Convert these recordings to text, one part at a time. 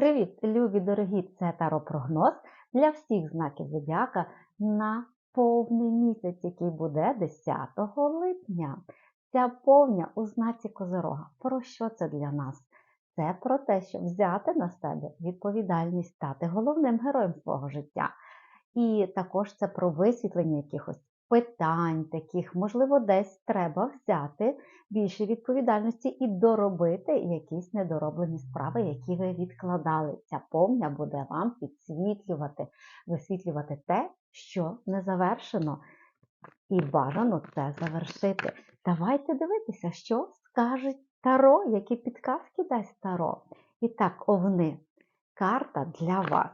Привіт, любі дорогі! Це таропрогноз для всіх знаків зодіака на повний місяць, який буде 10 липня. Ця повня у знаці Козирога. Про що це для нас? Це про те, щоб взяти на себе відповідальність, стати головним героєм свого життя. І також це про висвітлення якихось питань, таких, можливо, десь треба взяти більше відповідальності і доробити якісь недороблені справи, які ви відкладали. Ця повня буде вам підсвітлювати, висвітлювати те, що не завершено. І бажано це завершити. Давайте дивитися, що скаже Таро, які підказки дасть Таро. І так, овни. Карта для вас.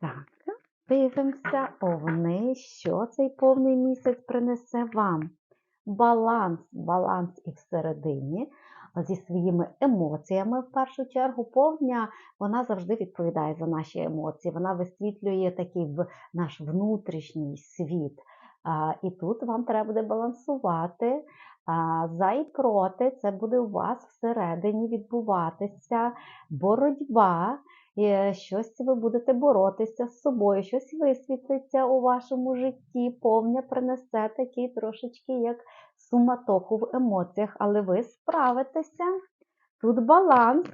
Так, дивимося, овни, що цей повний місяць принесе вам. Баланс, баланс і всередині, зі своїми емоціями, в першу чергу, повня, вона завжди відповідає за наші емоції. Вона висвітлює такий наш внутрішній світ. І тут вам треба буде балансувати. За і проти, це буде у вас всередині відбуватися боротьба, щось ви будете боротися з собою, щось висвітлиться у вашому житті, повня принесе такий трошечки як суматоху в емоціях, але ви справитеся. Тут баланс.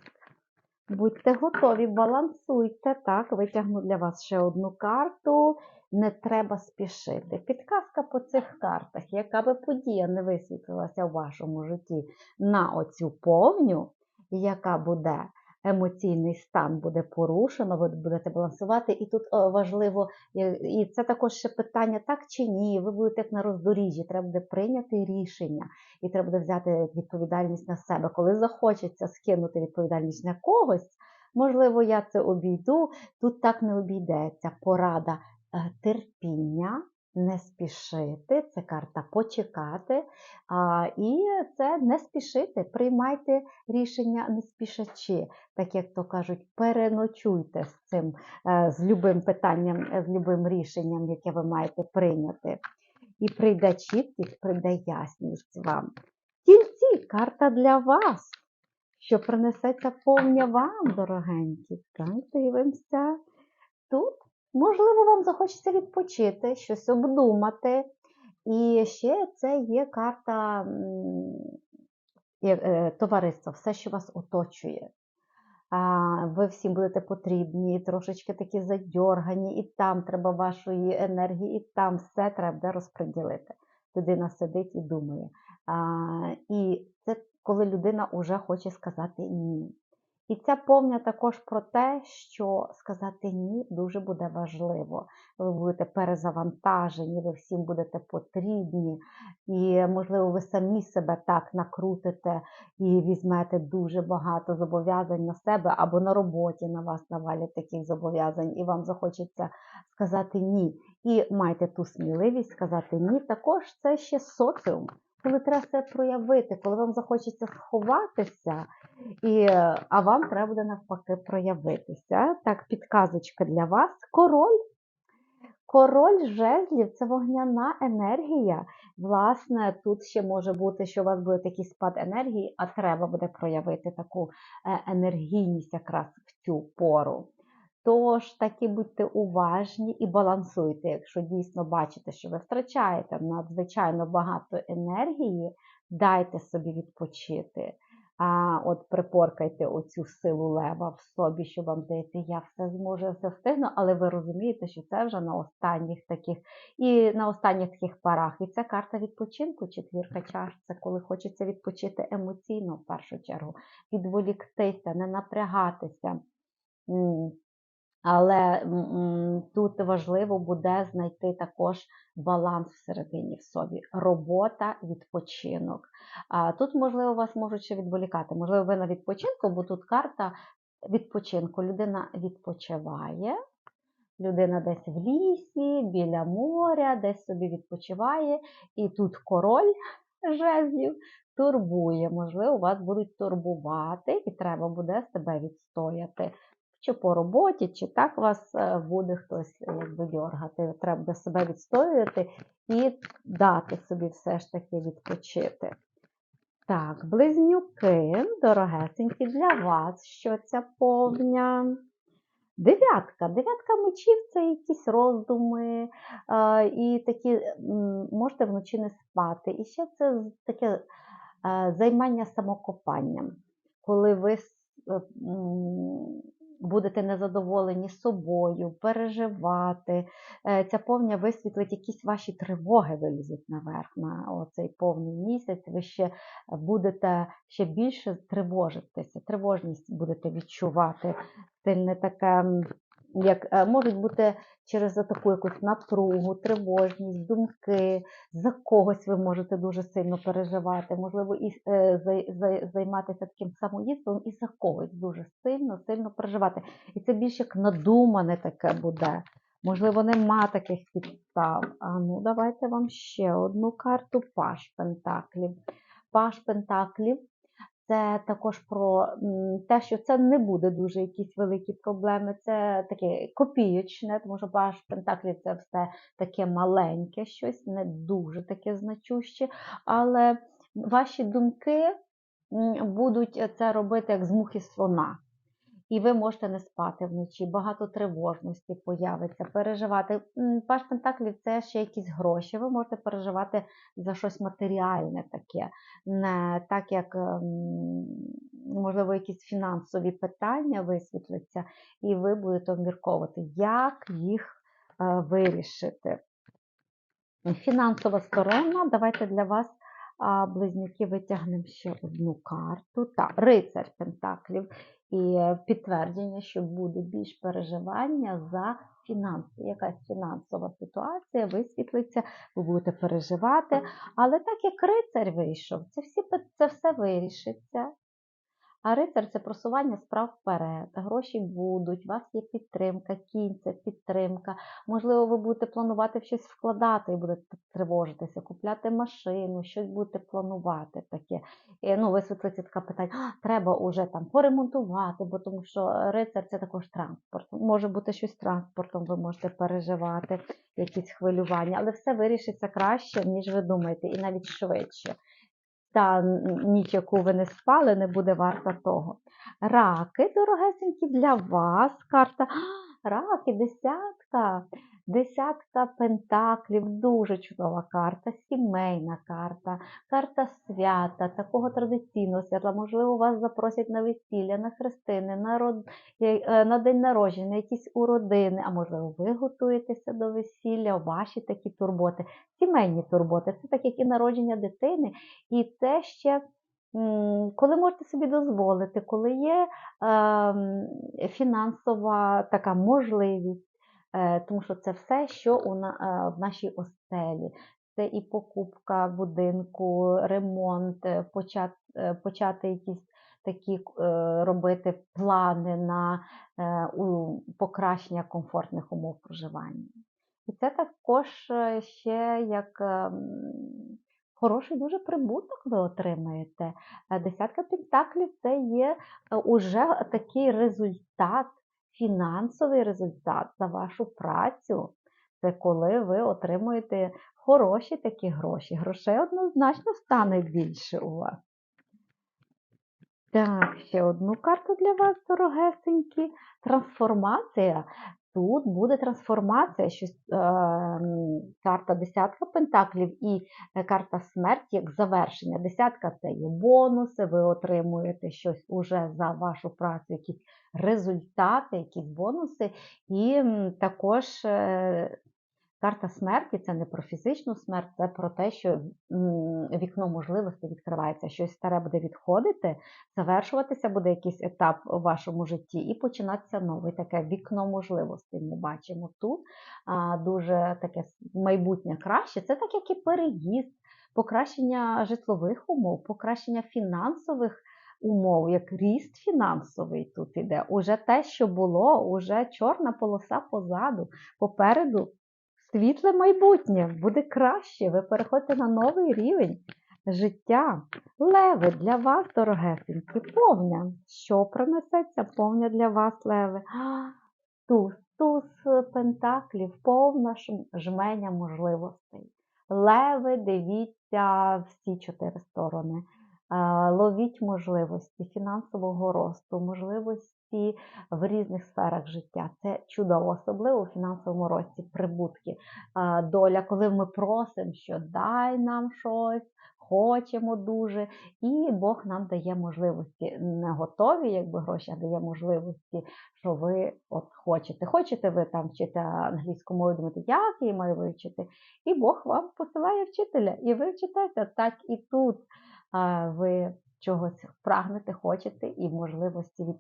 Будьте готові, балансуйте. Так, витягну для вас ще одну карту. Не треба спішити. Підказка по цих картах, яка би подія не висвітлилася в вашому житті на оцю повню, яка буде емоційний стан буде порушено, ви будете балансувати. І тут важливо, і це також ще питання, так чи ні, ви будете як на роздоріжжі, треба буде прийняти рішення, і треба буде взяти відповідальність на себе. Коли захочеться скинути відповідальність на когось, можливо, я це обійду. Тут так не обійдеться. Порада е, терпіння не спішити, це карта почекати. А, І це не спішити, приймайте рішення не спішачи, так як то кажуть, переночуйте з цим, е, з любим питанням, з любим рішенням, яке ви маєте прийняти. І прийде чіткість, прийде ясність вам. Тільці карта для вас, що принесеться повня вам, дорогенькі. Дивимося. Тут Можливо, вам захочеться відпочити, щось обдумати. І ще це є карта е, товариства, все, що вас оточує. Ви всім будете потрібні, трошечки такі задьоргані, і там треба вашої енергії, і там все треба розподілити. Людина сидить і думає. І це коли людина вже хоче сказати ні. І ця повня також про те, що сказати ні дуже буде важливо. Ви будете перезавантажені, ви всім будете потрібні, і, можливо, ви самі себе так накрутите і візьмете дуже багато зобов'язань на себе, або на роботі на вас навалять таких зобов'язань, і вам захочеться сказати ні. І майте ту сміливість сказати ні. Також це ще соціум коли треба це проявити, коли вам захочеться сховатися, і, а вам треба буде навпаки проявитися. Так, підказочка для вас. Король. Король жезлів це вогняна енергія. Власне, тут ще може бути, що у вас буде такий спад енергії, а треба буде проявити таку е, енергійність якраз в цю пору. Тож таки будьте уважні і балансуйте, якщо дійсно бачите, що ви втрачаєте надзвичайно багато енергії, дайте собі відпочити. А от припоркайте оцю силу лева в собі, що вам здається, я все зможу, все встигну, але ви розумієте, що це вже на останніх таких і на останніх таких парах. І це карта відпочинку, четвірка чаш, це коли хочеться відпочити емоційно в першу чергу, відволіктися, не напрягатися. Але тут важливо буде знайти також баланс всередині в собі. Робота, відпочинок. А Тут, можливо, вас можуть ще відволікати. Можливо, ви на відпочинку, бо тут карта відпочинку. Людина відпочиває, людина десь в лісі, біля моря, десь собі відпочиває. І тут король жезлів турбує. Можливо, вас будуть турбувати, і треба буде себе відстояти чи по роботі, чи так вас е, буде хтось е, якби дьоргати. Треба себе відстоювати і дати собі все ж таки відпочити. Так, близнюки, дорогесенькі для вас, що ця повня. Дев'ятка. Дев'ятка мечів це якісь роздуми, е, і такі можете вночі не спати. І ще це таке займання самокопанням, коли ви будете незадоволені собою, переживати. Е, Ця повня висвітлить якісь ваші тривоги, вилізуть наверх на оцей повний місяць. Ви ще будете ще більше тривожитися, тривожність будете відчувати сильне таке, як е, можуть бути через таку якусь напругу, тривожність, думки, за когось ви можете дуже сильно переживати, можливо, і е, зай- зай- займатися таким самоїдством і за когось дуже сильно, сильно переживати. І це більш як надумане таке буде. Можливо, нема таких підстав. А ну, давайте вам ще одну карту Паш Пентаклів. Паш Пентаклів це також про те, що це не буде дуже якісь великі проблеми. Це таке копійочне, тому що Паш Пентаклі це все таке маленьке щось, не дуже таке значуще. Але ваші думки будуть це робити як з мухи слона. І ви можете не спати вночі, багато тривожності появиться, переживати. Паш Пентаклів це ще якісь гроші. Ви можете переживати за щось матеріальне таке, не так як, ем, можливо, якісь фінансові питання висвітляться, і ви будете обмірковувати, як їх е, вирішити. Фінансова сторона. Давайте для вас, а, близнюки, витягнемо ще одну карту. Так, рицар Пентаклів. І підтвердження, що буде більш переживання за фінанси. Якась фінансова ситуація висвітлиться, ви будете переживати. Але так як рицар вийшов, це, всі, це все вирішиться. А рицар це просування справ вперед. Гроші будуть, у вас є підтримка, кінь це підтримка. Можливо, ви будете планувати щось вкладати і будете тривожитися, купляти машину, щось будете планувати таке. Ну, висвітлиться таке питання, треба уже там поремонтувати, бо тому що рицар це також транспорт. Може бути щось транспортом, ви можете переживати, якісь хвилювання, але все вирішиться краще, ніж ви думаєте, і навіть швидше та ніч, яку ви не спали, не буде варта того. Раки, дорогесенькі, для вас карта. Раки, десятка. Десятка пентаклів, дуже чудова карта, сімейна карта, карта свята, такого традиційного свята. Можливо, вас запросять на весілля, на хрестини, на, род... е, на день народження, на якісь уродини, а можливо, ви готуєтеся до весілля, ваші такі турботи, сімейні турботи. Це так, як і народження дитини, і це ще. Коли можете собі дозволити, коли є ем, фінансова така можливість, е, тому що це все, що у на, е, в нашій остелі. Це і покупка будинку, ремонт, е, почати, почати якісь такі е, робити плани на е, покращення комфортних умов проживання. І це також е, ще як ем, хороший дуже прибуток ви отримаєте. Е, Десятка пентаклів це є е, уже такий результат, фінансовий результат за вашу працю. Це коли ви отримуєте хороші такі гроші. Грошей однозначно стане більше у вас. Так, ще одну карту для вас, дорогесенькі. Трансформація. Тут буде трансформація, щось, е, карта десятка пентаклів і е, карта смерті як завершення. Десятка це є бонуси, ви отримуєте щось уже за вашу працю, якісь результати, якісь бонуси. І також е, карта смерті це не про фізичну смерть, це про те, що вікно можливостей відкривається, щось старе буде відходити, завершуватися буде якийсь етап у вашому житті і починатися новий. Таке вікно можливостей ми бачимо тут. Дуже таке майбутнє краще. Це так, як і переїзд, покращення житлових умов, покращення фінансових умов, як ріст фінансовий тут іде. Уже те, що було, уже чорна полоса позаду, попереду світле майбутнє, буде краще. Ви переходите на новий рівень життя. Леви для вас, дорогесенькі, повня. Що принесеться повня для вас, леви? Туз, туз пентаклів, повна жменя можливостей. Леви, дивіться всі чотири сторони. ловіть можливості фінансового росту, можливості в різних сферах життя. Це чудово, особливо у фінансовому рості, прибутки. Доля, коли ми просимо, що дай нам щось, хочемо дуже, і Бог нам дає можливості. Не готові, якби гроші, а дає можливості, що ви от хочете. Хочете ви там вчити англійську мову, думаєте, як її маю вивчити? І Бог вам посилає вчителя, і ви вчитеся. Так і тут ви чогось прагнете, хочете, і можливості від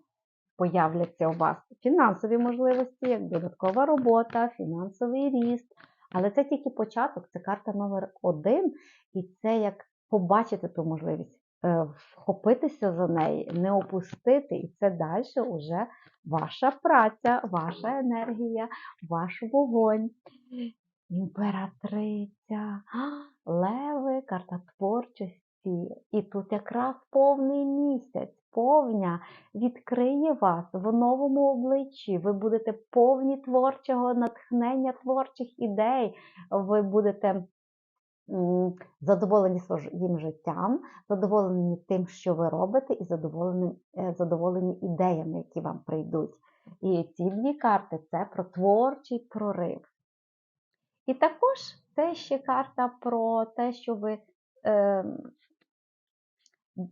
появляться у вас фінансові можливості, як додаткова робота, фінансовий ріст. Але це тільки початок, це карта номер один, і це як побачити ту можливість, е, вхопитися за неї, не опустити, і це далі вже ваша праця, ваша енергія, ваш вогонь. Імператриця, леви, карта творчості. І тут якраз повний місяць, повня відкриє вас в новому обличчі. Ви будете повні творчого натхнення, творчих ідей. Ви будете задоволені своїм життям, задоволені тим, що ви робите, і задоволені, е, задоволені ідеями, які вам прийдуть. І ці дві карти це про творчий прорив. І також це ще карта про те, що ви. Е,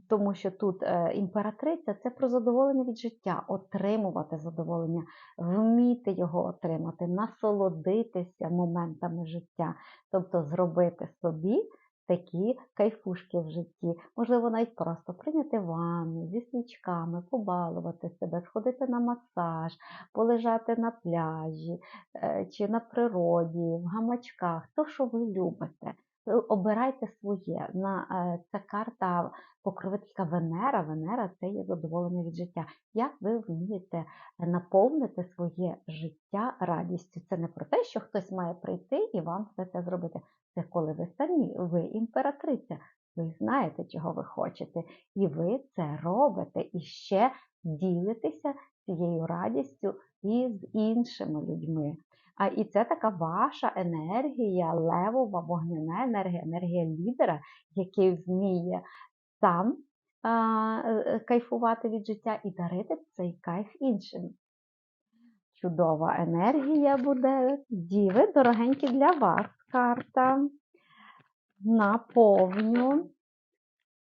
тому що тут е, імператриця це про задоволення від життя, отримувати задоволення, вміти його отримати, насолодитися моментами життя, тобто зробити собі такі кайфушки в житті. Можливо, навіть просто прийняти ванну зі свічками, побалувати себе, сходити на масаж, полежати на пляжі е, чи на природі, в гамачках, то, що ви любите. Ви Обирайте своє. Е, Ця карта покровителька Венера. Венера це є задоволення від життя. Як ви вмієте наповнити своє життя радістю? Це не про те, що хтось має прийти і вам все це зробити. Це коли ви самі, ви імператриця, ви знаєте, чого ви хочете, і ви це робите і ще ділитеся цією радістю із іншими людьми. А і це така ваша енергія, левова, вогняна енергія, енергія лідера, який вміє сам а, е, кайфувати від життя і дарити цей кайф іншим. Чудова енергія буде. Діви, дорогенькі для вас карта. Наповню.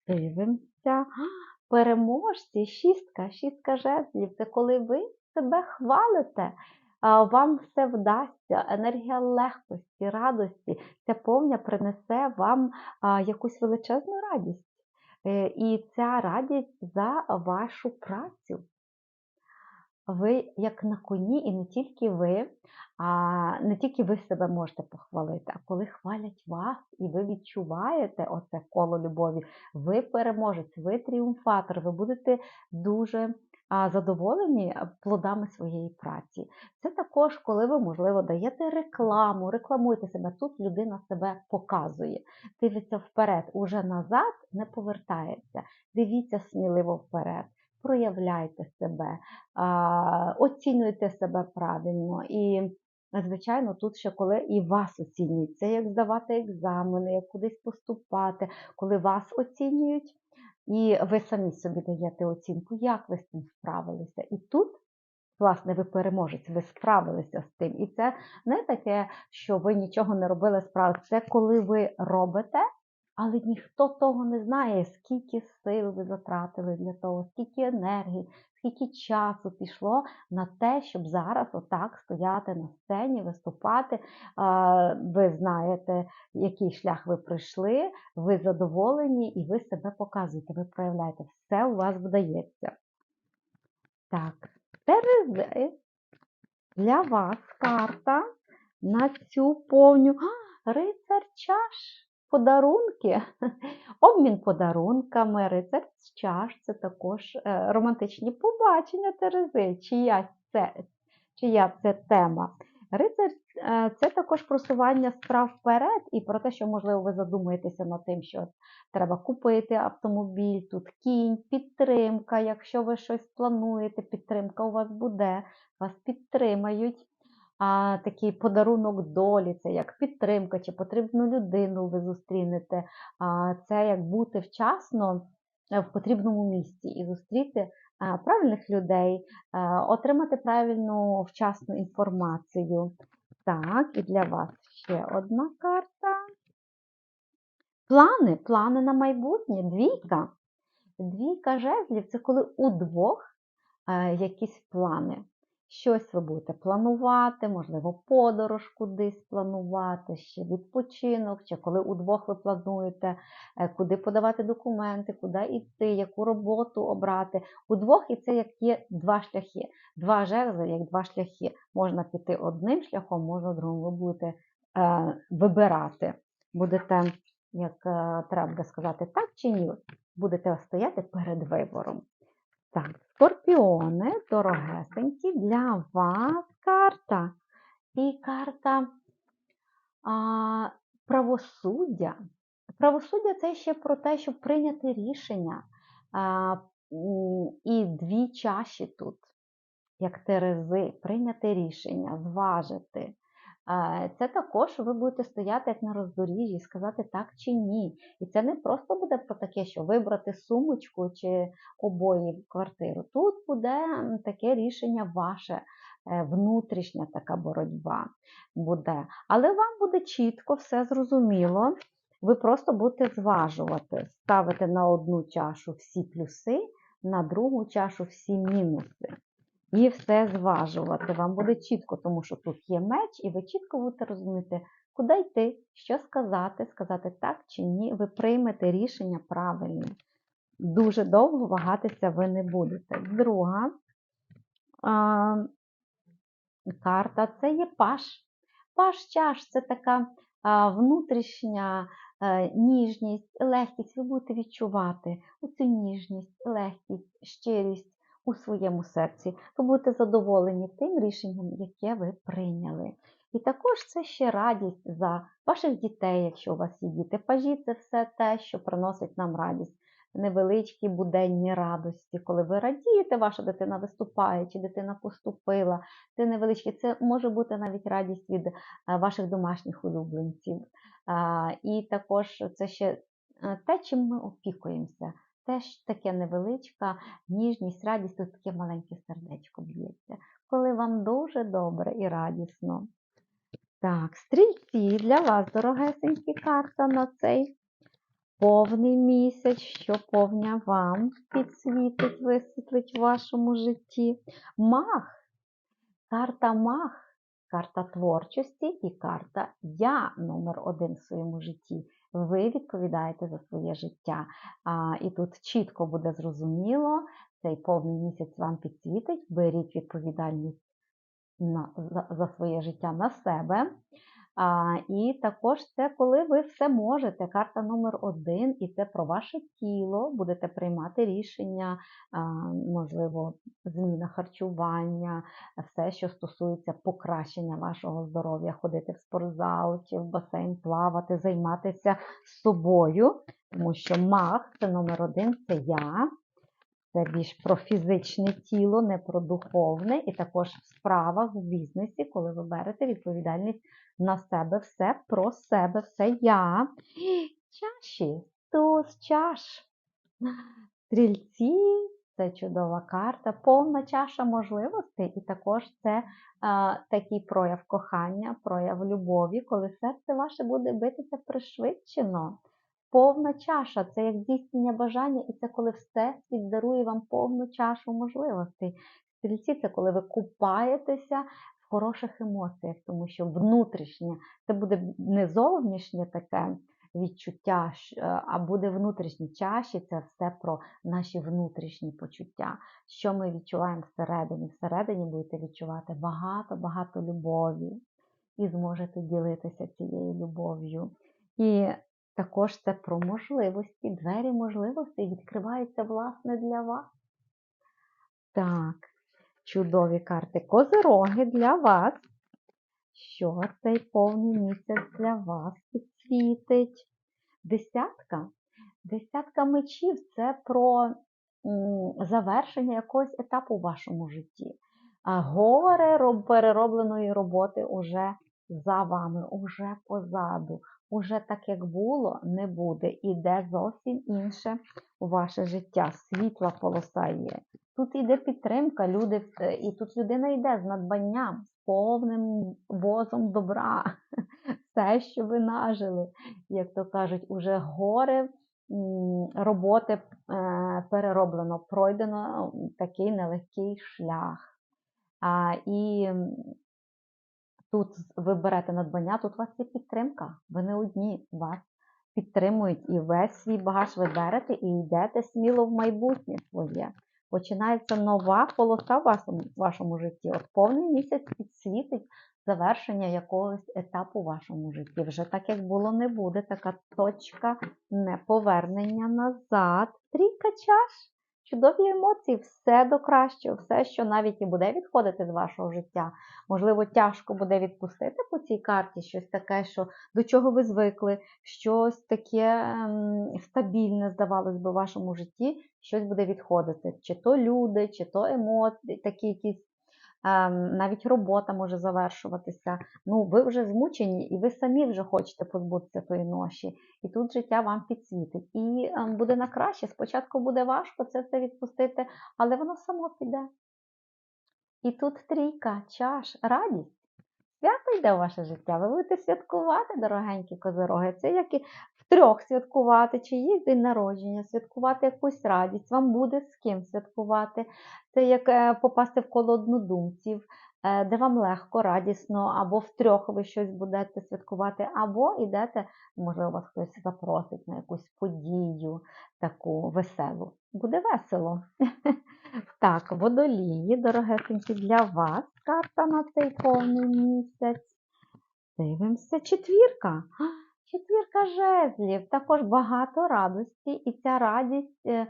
Дивимося. Переможці, шістка, шістка жезлів. Це коли ви себе хвалите, вам все вдасться, енергія легкості, радості. Ця повня принесе вам якусь величезну радість. Е, і ця радість за вашу працю. Ви як на коні, і не тільки ви, а не тільки ви себе можете похвалити, а коли хвалять вас, і ви відчуваєте оце коло любові, ви переможець, ви тріумфатор, ви будете дуже задоволені плодами своєї праці. Це також, коли ви, можливо, даєте рекламу, рекламуєте себе. Тут людина себе показує, дивиться вперед, уже назад не повертається. Дивіться сміливо вперед. Проявляйте себе, оцінюйте себе правильно. І, звичайно, тут ще коли і вас оцінюють, це як здавати екзамени, як кудись поступати, коли вас оцінюють, і ви самі собі даєте оцінку, як ви з цим справилися. І тут, власне, ви переможець, ви справилися з тим. І це не таке, що ви нічого не робили справи. Це коли ви робите, але ніхто того не знає, скільки сил ви затратили для того, скільки енергії, скільки часу пішло на те, щоб зараз отак стояти на сцені, виступати. Ви знаєте, який шлях ви пройшли, ви задоволені і ви себе показуєте, ви проявляєте. Все у вас вдається. Так, Терези, для вас карта на цю повню. А, рицар чаш подарунки, обмін подарунками, рицар з чаш це також е, романтичні побачення Терези, чия це, чия це тема. Рицар е, це також просування справ вперед, і про те, що, можливо, ви задумаєтеся над тим, що треба купити автомобіль, тут кінь, підтримка. Якщо ви щось плануєте, підтримка у вас буде, вас підтримають а, такий подарунок долі, це як підтримка, чи потрібну людину ви зустрінете. А, Це як бути вчасно е, в потрібному місці і зустріти е, правильних людей, е, отримати правильну вчасну інформацію. Так, і для вас ще одна карта. Плани, плани на майбутнє, двійка. Двійка жезлів це коли у двох е, якісь плани. Щось ви будете планувати, можливо, подорож кудись планувати, ще відпочинок, чи коли удвох ви плануєте, е, куди подавати документи, куди йти, яку роботу обрати. Удвох і це як є два шляхи. Два жезли, як два шляхи. Можна піти одним шляхом, можна другим. Ви будете е, вибирати. Будете, як е, треба сказати, так чи ні, будете стояти перед вибором. Так, скорпіони, дорогесенькі, для вас карта. І карта а, правосуддя. Правосуддя це ще про те, щоб прийняти рішення. А, і дві чаші тут, як терези, прийняти рішення, зважити. А, Це також ви будете стояти як на роздоріжжі, сказати так чи ні. І це не просто буде про таке, що вибрати сумочку чи обої в квартиру. Тут буде таке рішення ваше, е, внутрішня така боротьба буде. Але вам буде чітко все зрозуміло. Ви просто будете зважувати, ставити на одну чашу всі плюси, на другу чашу всі мінуси. І все зважувати. Вам буде чітко, тому що тут є меч, і ви чітко будете розуміти, куди йти, що сказати, сказати так чи ні. Ви приймете рішення правильне. Дуже довго вагатися ви не будете. Друга а, карта це є паш. Паш чаш це така а, внутрішня е, ніжність, легкість. Ви будете відчувати оцю ніжність, легкість, щирість у своєму серці. Ви будете задоволені тим рішенням, яке ви прийняли. І також це ще радість за ваших дітей, якщо у вас є діти. Пажі це все те, що приносить нам радість. Невеличкі буденні радості, коли ви радієте, ваша дитина виступає, чи дитина поступила. Це невеличкі, це може бути навіть радість від е, ваших домашніх улюбленців. І також це ще е, те, чим ми опікуємося. Теж таке невеличка ніжність, радість, тут таке маленьке сердечко б'ється, коли вам дуже добре і радісно. Так, стрільці для вас, дорогесенькі, карта на цей повний місяць, що повня вам підсвітить, висвітлить в вашому житті. Мах, карта мах, карта творчості і карта Я номер один в своєму житті. Ви відповідаєте за своє життя. А, І тут чітко буде зрозуміло, цей повний місяць вам підсвітить, беріть відповідальність за, за своє життя на себе. А, І також це коли ви все можете. Карта номер один, і це про ваше тіло, будете приймати рішення, а, можливо, зміна харчування, все, що стосується покращення вашого здоров'я, ходити в спортзал чи в басейн, плавати, займатися собою, тому що маг це номер один, це я. Це більш про фізичне тіло, не про духовне, і також в справах, в бізнесі, коли ви берете відповідальність на себе, все про себе, все я. Чаші, туз чаш. Стрільці це чудова карта, повна чаша можливостей, і також це а, такий прояв кохання, прояв любові, коли серце ваше буде битися пришвидшено. Повна чаша це як здійснення бажання, і це коли Всесвіт дарує вам повну чашу можливостей. Стрільці це коли ви купаєтеся в хороших емоціях, тому що внутрішнє це буде не зовнішнє таке відчуття, а буде внутрішні чаші, це все про наші внутрішні почуття. Що ми відчуваємо всередині? Всередині будете відчувати багато-багато любові і зможете ділитися цією любов'ю. І також це про можливості, двері можливостей відкриваються, власне, для вас. Так, чудові карти Козироги для вас. Що цей повний місяць для вас підсвітить? Десятка. Десятка мечів це про завершення якогось етапу в вашому житті. А горе переробленої роботи уже за вами, уже позаду уже так, як було, не буде. Іде зовсім інше у ваше життя. Світла полоса є. Тут іде підтримка, люди, і тут людина йде з надбанням, з повним возом добра. Все, що ви нажили, як то кажуть, уже горе роботи е, перероблено, пройдено такий нелегкий шлях. І тут ви берете надбання, тут у вас є підтримка. Ви не одні, вас підтримують і весь свій багаж ви берете і йдете сміло в майбутнє своє. Починається нова полоса в вашому, житті. От повний місяць підсвітить завершення якогось етапу в вашому житті. Вже так, як було, не буде. Така точка неповернення назад. Трійка чаш. Чудові емоції, все до кращого, все, що навіть і буде відходити з вашого життя. Можливо, тяжко буде відпустити по цій карті щось таке, що до чого ви звикли, щось таке ем, стабільне, здавалось би, в вашому житті, щось буде відходити. Чи то люди, чи то емоції, такі якісь. Ем, Навіть робота може завершуватися. Ну, ви вже змучені, і ви самі вже хочете позбутися тої ноші. І тут життя вам підсвітить. І ем, буде на краще. Спочатку буде важко це все відпустити, але воно само піде. І тут трійка, чаш, радість. Свято йде в ваше життя. Ви будете святкувати, дорогенькі козироги. Це як і втрьох святкувати, чи є день народження, святкувати якусь радість. Вам буде з ким святкувати. Це як е, попасти в коло однодумців, е, де вам легко, радісно, або втрьох ви щось будете святкувати, або йдете, можливо, вас хтось запросить на якусь подію таку веселу. Буде весело. Так, водолії, дорогесенькі, для вас карта на цей повний місяць. Дивимося, четвірка. Четвірка жезлів, також багато радості, і ця радість, е,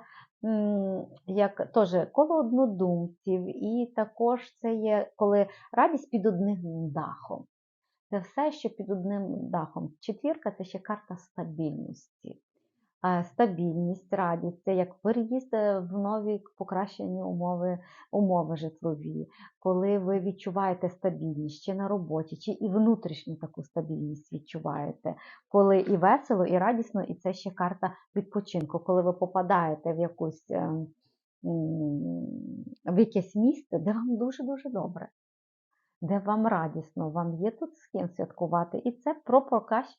як теж коло однодумців, і також це є коли радість під одним дахом. Це все, що під одним дахом. Четвірка це ще карта стабільності. Стабільність, радість, це як переїзд е, в нові покращені умови, умови житлові, коли ви відчуваєте стабільність чи на роботі, чи і внутрішню таку стабільність відчуваєте, коли і весело, і радісно, і це ще карта відпочинку, коли ви попадаєте в якусь е, в якесь місце, де вам дуже-дуже добре де вам радісно, вам є тут з ким святкувати, і це про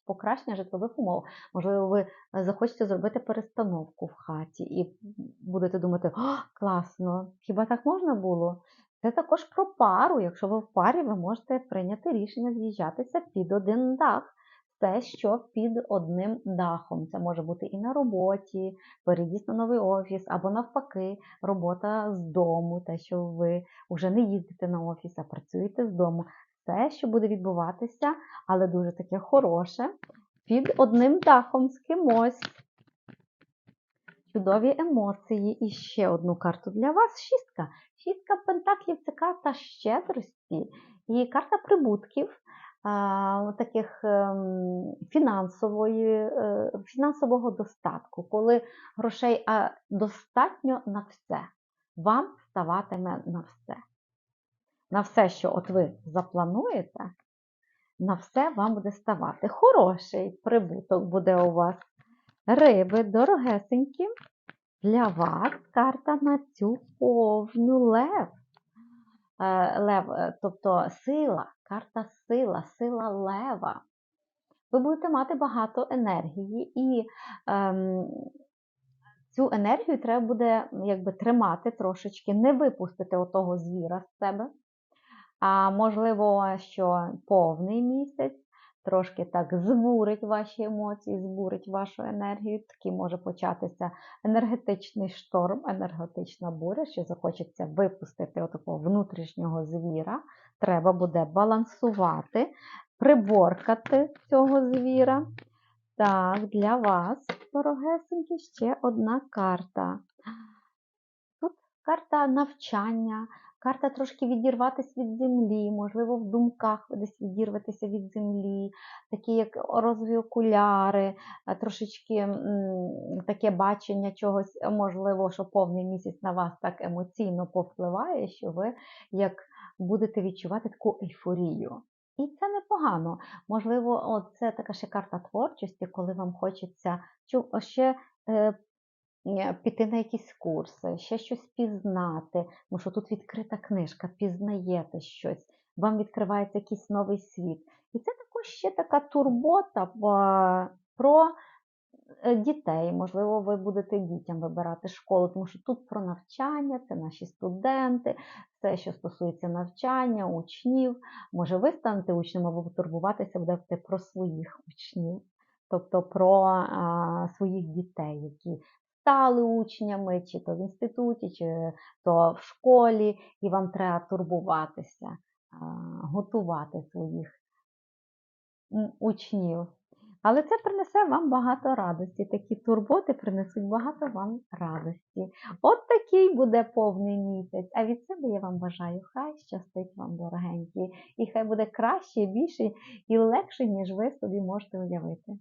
покращення житлових умов. Можливо, ви е, захочете зробити перестановку в хаті і будете думати, О, класно, хіба так можна було? Це також про пару. Якщо ви в парі, ви можете прийняти рішення з'їжджатися під один дах. Все, що під одним дахом. Це може бути і на роботі, переїзд на новий офіс, або навпаки, робота з дому, те, що ви вже не їздите на офіс, а працюєте з дому. Все, що буде відбуватися, але дуже таке хороше, під одним дахом з кимось. Чудові емоції. І ще одну карту для вас. Шістка. Шістка пентаклів це карта щедрості і карта прибутків. Таких ем, фінансової, е, фінансового достатку, коли грошей достатньо на все. Вам ставатиме на все. На все, що от ви заплануєте, на все вам буде ставати. Хороший прибуток буде у вас. Риби, дорогесенькі, для вас карта на цю повню лев. Е, Лев, е, тобто сила, карта сила, сила лева. Ви будете мати багато енергії, і ем, цю енергію треба буде якби, тримати трошечки, не випустити отого звіра з себе. А можливо, що повний місяць трошки так збурить ваші емоції, збурить вашу енергію. Такий може початися енергетичний шторм, енергетична буря, що захочеться випустити отакого внутрішнього звіра. Треба буде балансувати, приборкати цього звіра. Так, для вас, дорогесенькі, ще одна карта. Тут карта навчання, карта трошки відірватися від землі, можливо, в думках десь відірветеся від землі, такі як розові окуляри, трошечки таке бачення чогось, можливо, що повний місяць на вас так емоційно повпливає, що ви як будете відчувати таку ейфорію. І це непогано. Можливо, це така ще карта творчості, коли вам хочеться ще е, е, піти на якісь курси, ще щось пізнати, тому що тут відкрита книжка, пізнаєте щось, вам відкривається якийсь новий світ. І це також ще така турбота е, про е, дітей. Можливо, ви будете дітям вибирати школу, тому що тут про навчання, це наші студенти, все, що стосується навчання, учнів. Може, ви станете учнем або турбуватися будете про своїх учнів, тобто про а, своїх дітей, які стали учнями, чи то в інституті, чи то в школі, і вам треба турбуватися, готувати своїх учнів. Але це принесе вам багато радості. Такі турботи принесуть багато вам радості. От такий буде повний місяць. А від себе я вам бажаю, хай щастить вам, дорогенькі, і хай буде краще, більше і легше, ніж ви собі можете уявити.